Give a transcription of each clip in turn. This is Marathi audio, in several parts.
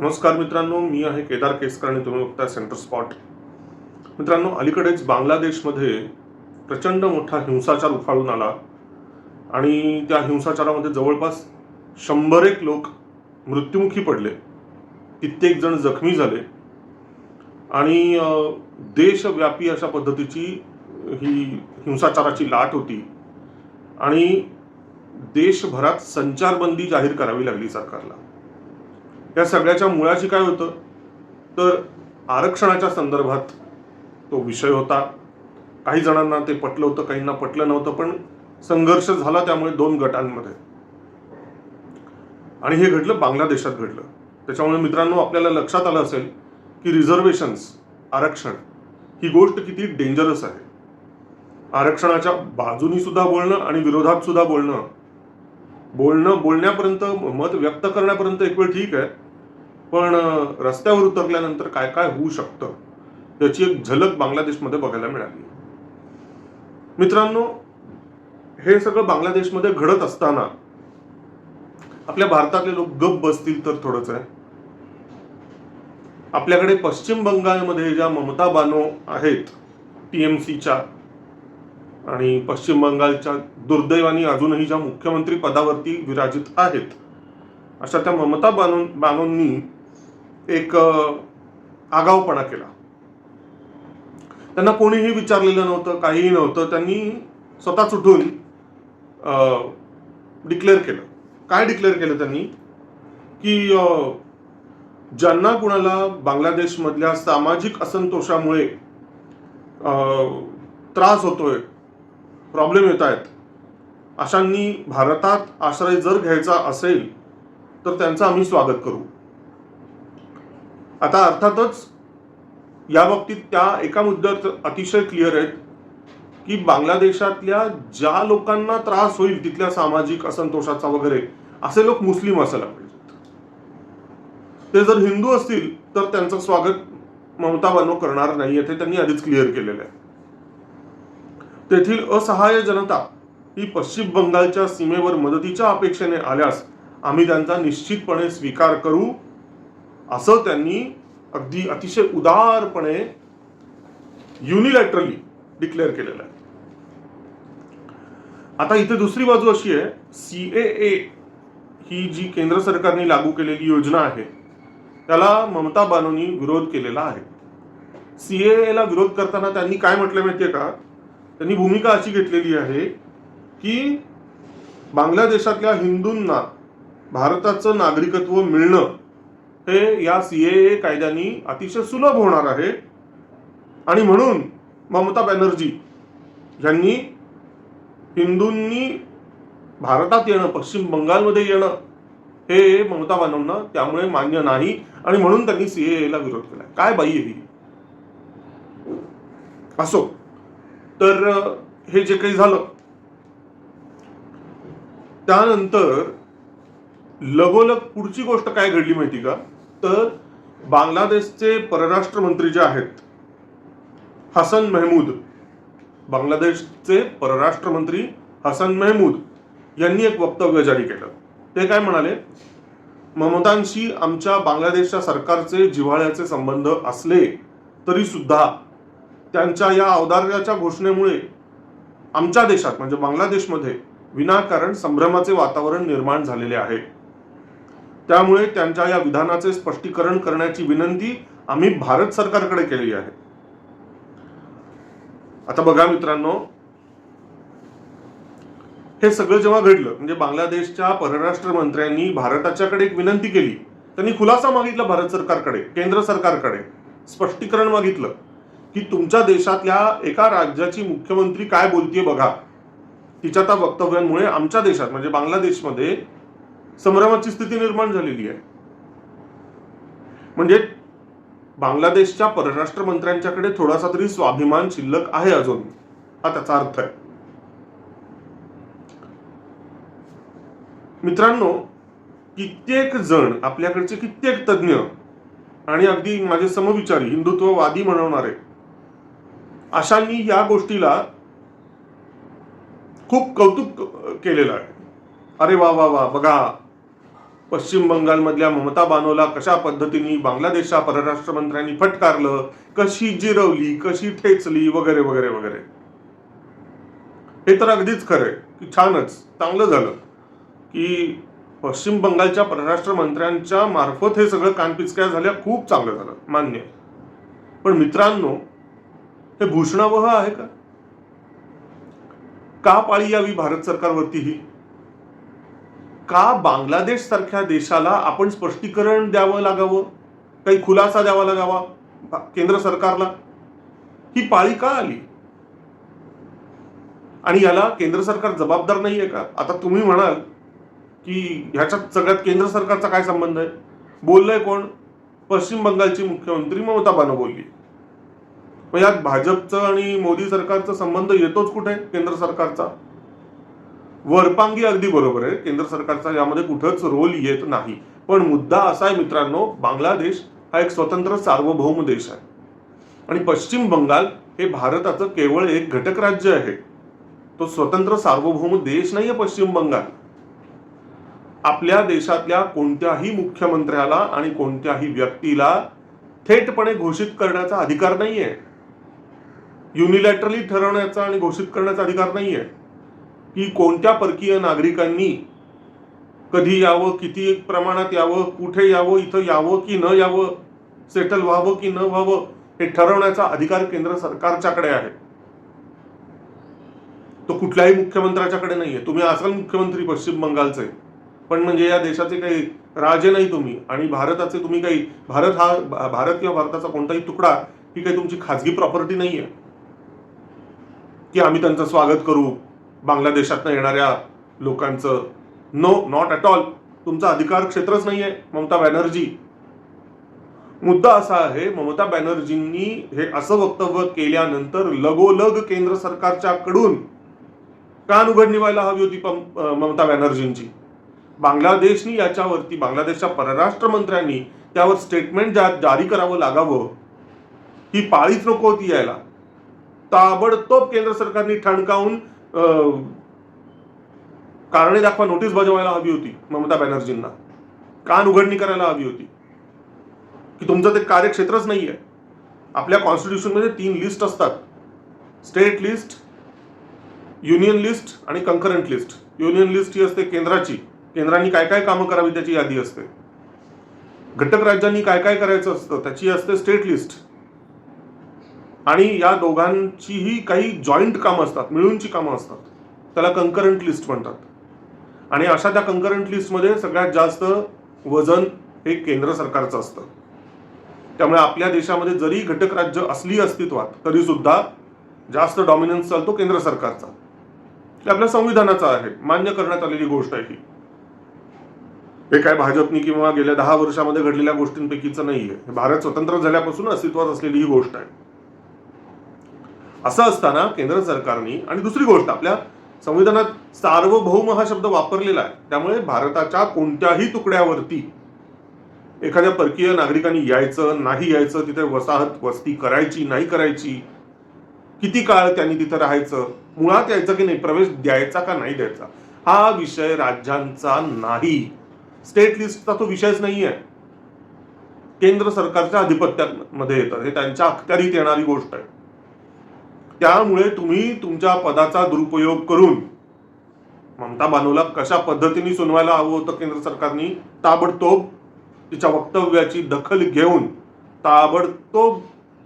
नमस्कार मित्रांनो मी आहे केदार केसकर आणि तुम्ही बघताय सेंटर स्पॉट. मित्रांनो अलीकडेच बांगलादेशमध्ये प्रचंड मोठा हिंसाचार उफाळून आला आणि त्या हिंसाचारामध्ये जवळपास शंभर एक लोक मृत्युमुखी पडले. कित्येक जण जखमी झाले. आणि देशव्यापी अशा पद्धतीची ही हिंसाचाराची लाट होती. आणि देशभरात संचारबंदी जाहीर करावी लागली सरकारला. या सगळ्याच्या मुळाशी काय होतं? तर आरक्षणाच्या संदर्भात तो विषय होता. काही जणांना ते पटलं होतं काहींना पटलं नव्हतं पण संघर्ष झाला त्यामुळे दोन गटांमध्ये. आणि हे घडलं बांगलादेशात घडलं. त्याच्यामुळे मित्रांनो आपल्याला लक्षात आलं असेल की रिझर्वेशन्स आरक्षण ही गोष्ट किती डेंजरस आहे. आरक्षणाच्या बाजूनी सुद्धा बोलणं आणि विरोधात सुद्धा बोलणं. बोलणं बोलण्यापर्यंत मत व्यक्त करण्यापर्यंत एक वेळ ठीक आहे पण रस्त्यावर उतरल्यानंतर काय काय होऊ शकतं याची एक झलक बांगलादेशमध्ये बघायला मिळाली. मित्रांनो हे सगळं बांगलादेशमध्ये घडत असताना आपल्या भारतातले लोक गप बसतील तर थोडंच आहे. आपल्याकडे पश्चिम बंगालमध्ये ज्या ममता बानो आहेत टीएमसीच्या आणि पश्चिम बंगालच्या दुर्दैवानी अजूनही ज्या मुख्यमंत्री पदावरती विराजित आहेत अशा त्या ममता बानो बानोंनी एक आगाऊपणा केला. त्यांना कोणीही विचारलेलं नव्हतं काहीही नव्हतं. त्यांनी स्वतःच उठून डिक्लेअर केलं. काय डिक्लेअर केलं त्यांनी? की ज्यांना कुणाला बांगलादेशमधल्या सामाजिक असंतोषामुळे त्रास होतोय प्रॉब्लेम येत आहेत अशांनी भारतात आश्रय जर घ्यायचा असेल तर त्यांचं आम्ही स्वागत करू. आता अर्थातच या बाबतीत त्या एका मुद्द्यात अतिशय क्लिअर आहेत की बांगलादेशातल्या ज्या लोकांना त्रास होईल तिथल्या सामाजिक असंतोषाचा वगैरे असे लोक मुस्लिम असायला पाहिजेत. ते जर हिंदू असतील तर त्यांचं स्वागत ममता बानो करणार नाही हे त्यांनी आधीच क्लिअर केलेलं आहे. तेथील असहाय्य जनता ही पश्चिम बंगालच्या सीमेवर मदतीच्या अपेक्षेने आल्यास आम्ही त्यांचा निश्चितपणे स्वीकार करू. असं त्यांनी अगदी अतिशय उदारपणे युनिलॅटरली डिक्लेअर केलेलं आहे. आता इथे दुसरी बाजू अशी आहे सी ए ही जी केंद्र सरकारने लागू केलेली योजना आहे त्याला ममता बानोनी विरोध केलेला आहे. सी ला विरोध करताना त्यांनी काय म्हटलं माहितीये का? त्यांनी भूमिका अशी घेतलेली आहे की बांगलादेशातल्या हिंदूंना भारताचं नागरिकत्व मिळणं हे या सीएए कायद्यानी अतिशय सुलभ होणार आहे. आणि म्हणून ममता बॅनर्जी यांनी हिंदूंनी भारतात येणं पश्चिम बंगालमध्ये येणं हे ममता बनवणं त्यामुळे मान्य नाही आणि म्हणून त्यांनी सीएए ला विरोध केला काय बाई आहे ही? असो. तर हे जे काही झालं त्यानंतर लगोलग पुढची गोष्ट काय घडली माहिती का? तर बांगलादेशचे परराष्ट्र मंत्री जे आहेत हसन मेहमूद बांगलादेशचे परराष्ट्र मंत्री हसन मेहमूद यांनी एक वक्तव्य जारी केलं. ते काय म्हणाले? ममतांशी आमच्या बांगलादेशच्या सरकारचे जिव्हाळ्याचे संबंध असले तरी सुद्धा त्यांच्या या औदार्याच्या घोषणेमुळे आमच्या देशात म्हणजे बांगलादेशमध्ये विनाकारण संभ्रमाचे वातावरण निर्माण झालेले आहे. त्यामुळे त्यांच्या या विधानाचे स्पष्टीकरण करण्याची विनंती आम्ही भारत सरकारकडे केली आहे. आता बघा मित्रांनो हे सगळं जेव्हा घडलं म्हणजे बांगलादेशच्या परराष्ट्र मंत्र्यांनी भारताच्याकडे एक विनंती केली. त्यांनी खुलासा मागितला भारत सरकारकडे केंद्र सरकारकडे. स्पष्टीकरण मागितलं की तुमच्या देशातल्या एका राज्याची मुख्यमंत्री काय बोलतीये बघा. तिच्या त्या वक्तव्यांमुळे आमच्या देशात म्हणजे बांगलादेशमध्ये संभ्रमाची स्थिती निर्माण झालेली आहे. म्हणजे बांगलादेशच्या परराष्ट्र मंत्र्यांच्याकडे थोडासा तरी स्वाभिमान शिल्लक आहे अजून. हा त्याचा अर्थ आहे. मित्रांनो कित्येक जण आपल्याकडचे कित्येक तज्ज्ञ आणि अगदी माझे समविचारी हिंदुत्ववादी म्हणवणारे अशांनी या गोष्टीला खूप कौतुक केलेलं आहे. अरे वा वा वा बघा. पश्चिम बंगालमधल्या ममता बानोला कशा पद्धतीने बांगलादेशच्या परराष्ट्र मंत्र्यांनी फटकारलं कशी जिरवली कशी ठेचली वगैरे वगैरे वगैरे. हे तर अगदीच खरंय की छानच चांगलं झालं की पश्चिम बंगालच्या परराष्ट्र मंत्र्यांच्या मार्फत हे सगळं कानपिचक्या झाल्या खूप चांगलं झालं मान्य. पण मित्रांनो हे भूषणावह आहे का? का पाळी यावी भारत सरकारवरती ही? का बांगलादेश सारख्या देशाला आपण स्पष्टीकरण द्यावं लागावं? काही खुलासा द्यावा लागावा? केंद्र सरकारला? ही पाळी का आली? आणि याला केंद्र सरकार जबाबदार नाहीये का? आता तुम्ही म्हणाल की ह्याच्यात सगळ्यात केंद्र सरकारचा काय संबंध आहे? बोललंय कोण? पश्चिम बंगालची मुख्यमंत्री ममता बानो बोलली मग यात भाजपचं आणि मोदी सरकारचा संबंध येतोच कुठे? केंद्र सरकारचा. वरपांगी अगदी बरोबर आहे. केंद्र सरकारचा यामध्ये कुठंच रोल येत नाही. पण मुद्दा असा आहे मित्रांनो बांगलादेश हा एक स्वतंत्र सार्वभौम देश आहे. आणि पश्चिम बंगाल हे भारताचं केवळ एक घटक राज्य आहे. तो स्वतंत्र सार्वभौम देश नाही आहे पश्चिम बंगाल. आपल्या देशातल्या कोणत्याही मुख्यमंत्र्याला आणि कोणत्याही व्यक्तीला थेटपणे घोषित करण्याचा अधिकार नाहीये. युनिलॅटरली ठरवण्याचा आणि घोषित करण्याचा अधिकार नाहीये. की कोणत्या परकीय नागरिकांनी कधी यावं किती प्रमाणात यावं कुठे यावं इथं यावं की न यावं सेटल व्हावं की न व्हावं हे ठरवण्याचा अधिकार केंद्र सरकारच्याकडे आहे. तो कुठल्याही मुख्यमंत्र्याच्याकडे नाहीये. तुम्ही असाल मुख्यमंत्री पश्चिम बंगालचे पण म्हणजे या देशाचे काही राजे नाही तुम्ही आणि भारताचे तुम्ही काही भारत हा भारत किंवा भारताचा कोणताही तुकडा ही काही तुमची खाजगी प्रॉपर्टी नाहीये. की आम्ही त्यांचं स्वागत करू बांगलादेशातनं येणाऱ्या लोकांचं. नो नॉट ॲट ऑल तुमचा अधिकार क्षेत्रच नाहीये ममता बॅनर्जी. मुद्दा असा आहे ममता बॅनर्जींनी हे असं वक्तव्य केल्यानंतर लगोलग केंद्र सरकारच्या कडून कान उघडणी व्हायला हवी होती ममता बॅनर्जींची. बांगलादेशनी याच्यावरती बांगलादेशच्या परराष्ट्र मंत्र्यांनी त्यावर स्टेटमेंट जारी करावं लागावं ही पाळीच नको होती यायला. ताबडतोब केंद्र सरकारने ठणकावून कारणे दाखवा नोटीस बजावायला हवी होती ममता बॅनर्जींना. कान उघडणी करायला हवी होती. की तुमचं ते कार्यक्षेत्रच नाही आहे आपल्या कॉन्स्टिट्यूशनमध्ये तीन लिस्ट असतात. स्टेट लिस्ट युनियन लिस्ट आणि कंकरंट लिस्ट युनियन लिस्ट ही असते केंद्राची. केंद्रांनी काय काय कामं करावी त्याची यादी असते. घटक राज्यांनी काय काय करायचं असतं त्याची असते स्टेट लिस्ट आणि या दोघांचीही काही जॉईंट कामं असतात मिळूनची कामं असतात. त्याला कंकरंट लिस्ट म्हणतात. आणि अशा त्या कंकरंट लिस्टमध्ये सगळ्यात जास्त वजन हे केंद्र सरकारचं असतं. त्यामुळे आपल्या देशामध्ये जरी घटक राज्य असली अस्तित्वात तरी सुद्धा जास्त डॉमिनन्स चालतो केंद्र सरकारचा. ते आपल्या संविधानाचा आहे. मान्य करण्यात आलेली गोष्ट आहे ही. हे काय भाजपनी किंवा गेल्या दहा वर्षामध्ये घडलेल्या गोष्टींपैकीचं नाही आहे भारत स्वतंत्र झाल्यापासून अस्तित्वात असलेली ही गोष्ट आहे. असं असताना केंद्र सरकारने आणि दुसरी गोष्ट आपल्या संविधानात सार्वभौम हा शब्द वापरलेला आहे. त्यामुळे भारताच्या कोणत्याही तुकड्यावरती एखाद्या परकीय नागरिकांनी यायचं नाही यायचं तिथे वसाहत वस्ती करायची नाही करायची किती काळ त्यांनी तिथे राहायचं मुळात यायचं की नाही प्रवेश द्यायचा का नाही द्यायचा हा विषय राज्यांचा नाही. स्टेट लिस्टचा तो विषयच नाही आहे. केंद्र सरकारच्या आधिपत्यामध्ये येतं. हे त्यांच्या अखत्यारीत येणारी गोष्ट आहे. त्यामुळे तुम्ही तुमच्या पदाचा दुरुपयोग करून ममता बानोला कशा पद्धतीने सुनवायला हवं होतं केंद्र सरकारने? ताबडतोब तिच्या वक्तव्याची दखल घेऊन ताबडतोब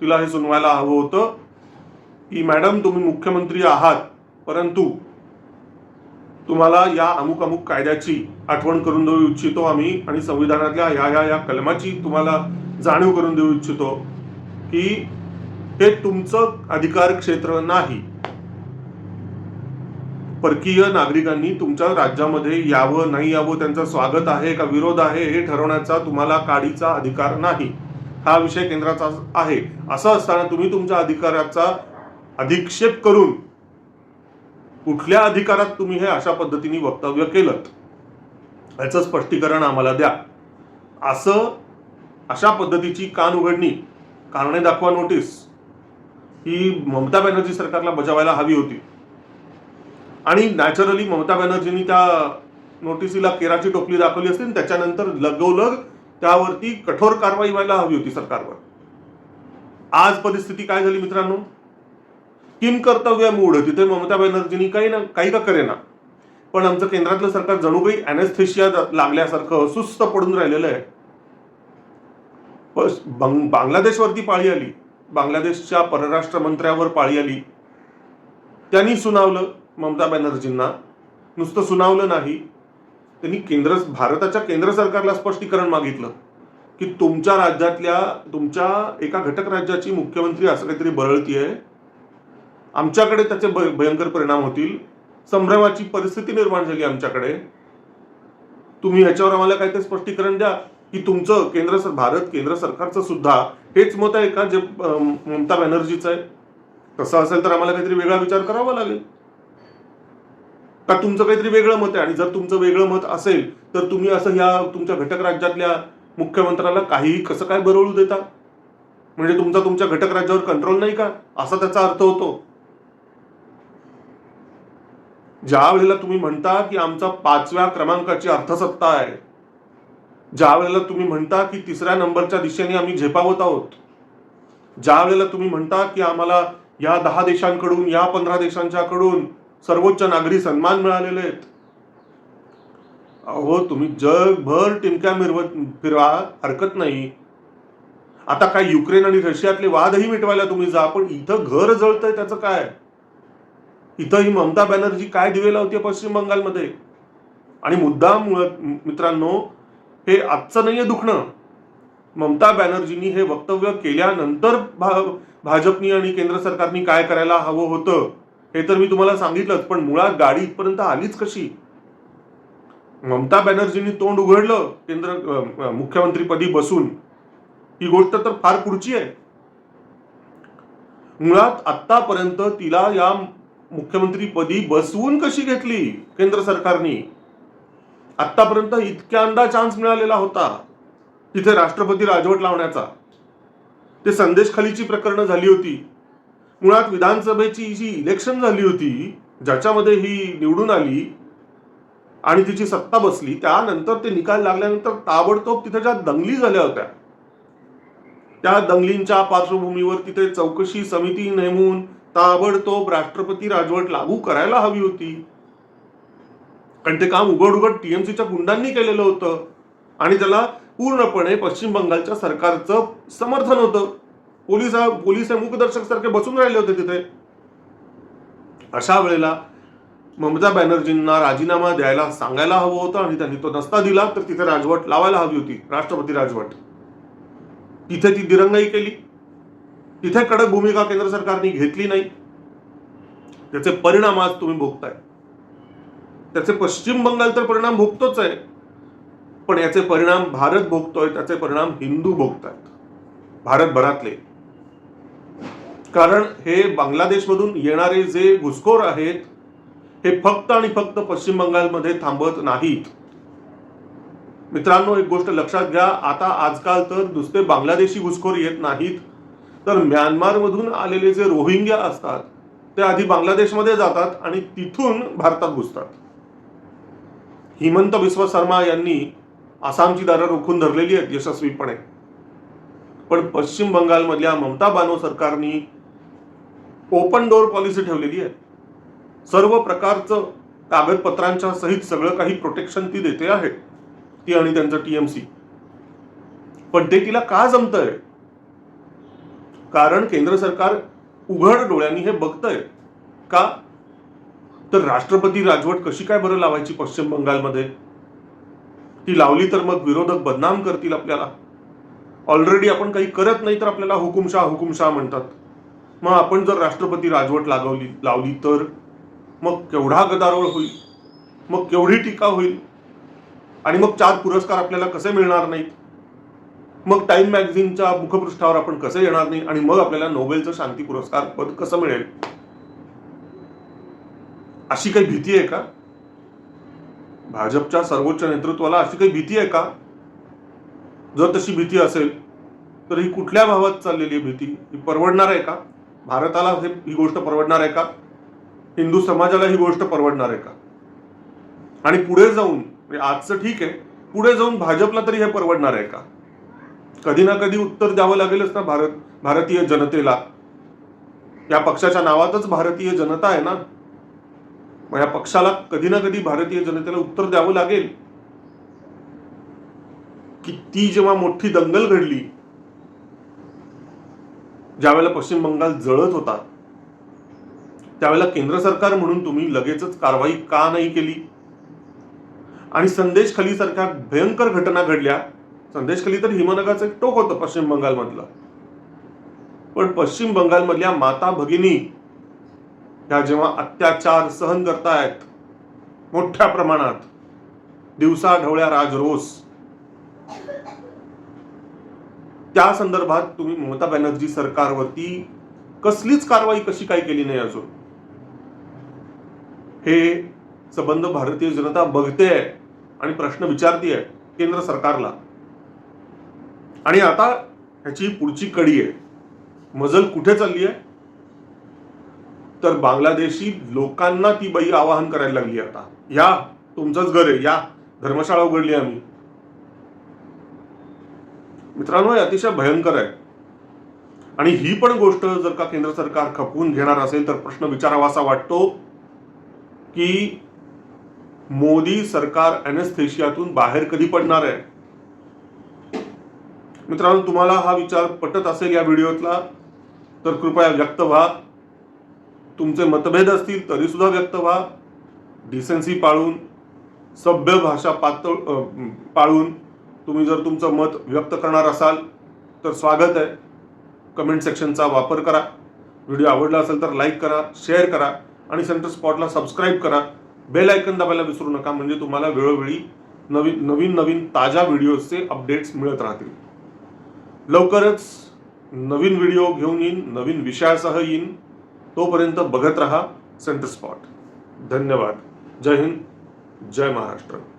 तिला हे सुनवायला हवं होतं. की मॅडम तुम्ही मुख्यमंत्री आहात परंतु तुम्हाला या अमुक अमुक कायद्याची आठवण करून देऊ इच्छितो आम्ही आणि संविधानातल्या ह्या ह्या या कलमाची तुम्हाला जाणीव करून देऊ इच्छितो की हे तुमचं अधिकार क्षेत्र नाही. परकीय नागरिकांनी तुमच्या राज्यामध्ये यावं नाही यावं त्यांचं स्वागत आहे का विरोध आहे हे ठरवण्याचा तुम्हाला काडीचा अधिकार नाही. हा विषय केंद्राचा आहे. असं असताना तुम्ही तुमच्या अधिकाराचा अधिक्षेप करून कुठल्या अधिकारात तुम्ही हे अशा पद्धतीने वक्तव्य केलं? याचं स्पष्टीकरण आम्हाला द्या. असं अशा पद्धतीची कान उघडणी. कारणे दाखवा नोटीस. ही ममता बॅनर्जी सरकारला बजावायला हवी होती. आणि नॅचरली ममता बॅनर्जींनी त्या नोटिसीला केराची टोपली दाखवली असती आणि त्याच्यानंतर लगोलग त्यावरती कठोर कारवाई व्हायला हवी होती सरकारवर. आज परिस्थिती काय झाली मित्रांनो? किम कर्तव्य मूड तिथे ममता बॅनर्जींनी काही ना काही का करेना. पण आमचं केंद्रातलं सरकार जणू काही अॅनेस्थेशिया लागल्यासारखं सुस्त पडून राहिलेलं आहे. बस बंग- बांगलादेशवरती पाळी आली. बांगलादेशच्या परराष्ट्र मंत्र्यावर पाळी आली. त्यांनी सुनावलं ममता बॅनर्जींना. नुसतं सुनावलं नाही. त्यांनी केंद्र भारताच्या केंद्र सरकारला स्पष्टीकरण मागितलं की तुमच्या राज्यातल्या तुमच्या एका घटक राज्याची मुख्यमंत्री असं काहीतरी बरळती आहे आमच्याकडे त्याचे भयंकर परिणाम होतील. संभ्रमाची परिस्थिती निर्माण झाली आमच्याकडे. तुम्ही ह्याच्यावर आम्हाला काहीतरी स्पष्टीकरण द्या. की तुमचं केंद्र सर भारत केंद्र सरकारचं सुद्धा हेच मत आहे का जे ममता बॅनर्जीचं आहे? तसं असेल तर आम्हाला काहीतरी वेगळा विचार करावा लागेल. का तुमचं काहीतरी वेगळं मत आहे? आणि जर तुमचं वेगळं मत असेल तर तुम्ही असं ह्या तुमच्या घटक राज्यातल्या मुख्यमंत्र्याला काहीही कसं काय बरवळू देता? म्हणजे तुमचा तुमच्या घटक राज्यावर कंट्रोल नाही का? असा त्याचा अर्थ होतो. ज्या वेळेला तुम्ही म्हणता की आमचा पाचव्या क्रमांकाची अर्थसत्ता आहे ज्या वेळेला तुम्ही म्हणता की तिसऱ्या नंबरच्या दिशेने आम्ही झेपावत आहोत ज्या वेळेला तुम्ही म्हणता की आम्हाला या दहा देशांकडून या पंधरा देशांच्याकडून सर्वोच्च नागरी सन्मान मिळालेले आहेत. अहो तुम्ही जगभर टिमक्या मिरवत फिरवा हरकत नाही. आता काय युक्रेन आणि रशियातले वादही मिटवायला तुम्ही जा पण इथं घर जळतंय त्याचं काय? इथं ही ममता बॅनर्जी काय दिवे लावते पश्चिम बंगालमध्ये? आणि मुद्दाम मित्रांनो हे आजचं नाहीये दुखणं. ममता बॅनर्जींनी हे वक्तव्य केल्यानंतर भा- भाजपनी आणि केंद्र सरकारनी काय करायला हवं होतं हे तर मी तुम्हाला सांगितलंच पण मुळात गाडी इथपर्यंत आलीच कशी? ममता बॅनर्जींनी तोंड उघडलं केंद्र मुख्यमंत्रीपदी बसून. ही गोष्ट तर फार पुढची आहे. मुळात आतापर्यंत तिला या मुख्यमंत्रीपदी बसवून कशी घेतली केंद्र सरकारनी? आतापर्यंत इतक्यांदा चान्स मिळालेला होता तिथे राष्ट्रपती राजवट लावण्याचा. ते संदेश खालीची प्रकरणं झाली होती. मुळात विधानसभेची जी इलेक्शन झाली होती ज्याच्यामध्ये ही निवडून आली आणि तिची सत्ता बसली त्यानंतर ते निकाल लागल्यानंतर ताबडतोब तिथे ज्या दंगली झाल्या होत्या त्या दंगलींच्या पार्श्वभूमीवर तिथे चौकशी समिती नेमून ताबडतोब राष्ट्रपती राजवट लागू करायला हवी होती. कारण ते काम उघड उघड टीएमसीच्या गुंडांनी केलेलं होतं. आणि त्याला पूर्णपणे पश्चिम बंगालच्या सरकारचं समर्थन होतं. पोलीस पोलीस हे मूकदर्शक सारखे बसून राहिले होते तिथे. अशा वेळेला ममता बॅनर्जींना राजीनामा द्यायला सांगायला हवं होतं आणि त्यांनी तो नसता दिला तर तिथे राजवट लावायला हवी होती राष्ट्रपती राजवट. तिथे ती दिरंगाई केली. तिथे कडक भूमिका केंद्र सरकारने घेतली नाही. त्याचे परिणाम आज तुम्ही भोगताय त्याचे पश्चिम बंगाल तर परिणाम भोगतोच आहे. पण याचे परिणाम भारत भोगतोय त्याचे परिणाम हिंदू भोगतायत. भारतभरातले. कारण हे बांगलादेशमधून येणारे जे घुसखोर आहेत हे फक्त आणि फक्त पश्चिम बंगालमध्ये थांबत नाहीत. मित्रांनो एक गोष्ट लक्षात घ्या आता आजकाल तर नुसते बांगलादेशी घुसखोर येत नाहीत. तर म्यानमारमधून आलेले जे रोहिंग्या असतात ते आधी बांगलादेशमध्ये जातात आणि तिथून भारतात घुसतात. हिमंत बिस्व शर्मा यांनी आसामची दारं रोखून धरलेली आहेत यशस्वीपणे. पण पश्चिम बंगालमधल्या ममता बानो सरकारनी ओपन डोअर पॉलिसी ठेवलेली आहे. सर्व प्रकारचं कागदपत्रांच्या सहित सगळं काही प्रोटेक्शन ती देते आहे ती आणि त्यांचं टीएमसी पण ते तिला का जमतंय? कारण केंद्र सरकार उघड डोळ्यांनी हे बघतंय. का? तर राष्ट्रपती राजवट कशी काय बरं लावायची पश्चिम बंगालमध्ये? ती लावली तर मग विरोधक बदनाम करतील आपल्याला. ऑलरेडी आपण काही करत नाही तर आपल्याला हुकुमशाह हुकुमशाह म्हणतात. मग आपण जर राष्ट्रपती राजवट लागवली लावली तर मग केवढा गदारोळ होईल? मग केवढी टीका होईल? आणि मग चार पुरस्कार आपल्याला कसे मिळणार नाहीत? मग टाइम मॅगझिनच्या मुखपृष्ठावर आपण कसे येणार नाही आणि मग आपल्याला नोबेलचं शांती पुरस्कार पद कसं मिळेल? अशी काही भीती आहे का? भाजपच्या सर्वोच्च नेतृत्वाला अशी काही भीती आहे का? जर तशी भीती असेल तर ही कुठल्या भावात चाललेली आहे भीती? ही परवडणार आहे का? भारताला हे ही गोष्ट परवडणार आहे का? हिंदू समाजाला ही गोष्ट परवडणार आहे का? आणि पुढे जाऊन म्हणजे आजचं ठीक आहे पुढे जाऊन भाजपला तरी हे परवडणार आहे का? कधी ना कधी उत्तर द्यावं लागेलच ना भारत भारतीय जनतेला. या पक्षाच्या नावातच भारतीय जनता आहे ना? मग या पक्षाला कधी ना कधी भारतीय जनतेला उत्तर द्यावं लागेल. की ती जेव्हा मोठी दंगल घडली ज्यावेळेला पश्चिम बंगाल जळत होता त्यावेळेला केंद्र सरकार म्हणून तुम्ही लगेचच कारवाई का नाही केली? आणि संदेश खली सारख्या भयंकर घटना घडल्या. संदेश खली तर हिमनगाचं एक टोक होतं पश्चिम बंगालमधलं. पण पश्चिम बंगालमधल्या माता भगिनी ह्या जेव्हा अत्याचार सहन करतायत मोठ्या प्रमाणात दिवसा ढवळ्या राजरोस. त्या संदर्भात तुम्ही ममता बॅनर्जी सरकारवरती कसलीच कारवाई कशी काय केली नाही अजून? हे संबंध भारतीय जनता बघते आणि प्रश्न विचारतीये केंद्र सरकारला. आणि आता ह्याची पुढची कडी आहे. मजल कुठे चालली आहे तर बांगलादेशी लोकांना ती बाई आवाहन करायला लागली आता. या तुमचंच घर आहे या. धर्मशाळा उघडली आम्ही. मित्रांनो हे अतिशय भयंकर आहे. आणि ही पण गोष्ट जर का केंद्र सरकार खपवून घेणार असेल तर प्रश्न विचारावासा वाटतो की मोदी सरकार अनेस्थेशियातून बाहेर कधी पडणार आहे? मित्रांनो तुम्हाला हा विचार पटत असेल या व्हिडिओतला तर कृपया व्यक्त व्हा. तुमचे मतभेद असतील तरीसुद्धा व्यक्त व्हा. डिसेन्सी पाळून सभ्य भाषा पातळ पाळून तुम्ही जर तुमचं मत व्यक्त करणार असाल तर स्वागत आहे. कमेंट सेक्शनचा वापर करा. व्हिडिओ आवडला असेल तर लाईक करा शेअर करा आणि सेंटर स्पॉटला सबस्क्राईब करा. बेल आयकन दाबायला विसरू नका म्हणजे तुम्हाला वेळोवेळी नवीन नवीन नवीन ताज्या व्हिडिओजचे अपडेट्स मिळत राहतील. लवकरच नवीन व्हिडिओ घेऊन येईन नवीन विषयासह येईन. तोपर्यंत बघत रहा सेंटर स्पॉट धन्यवाद. जय हिंद. जय महाराष्ट्र.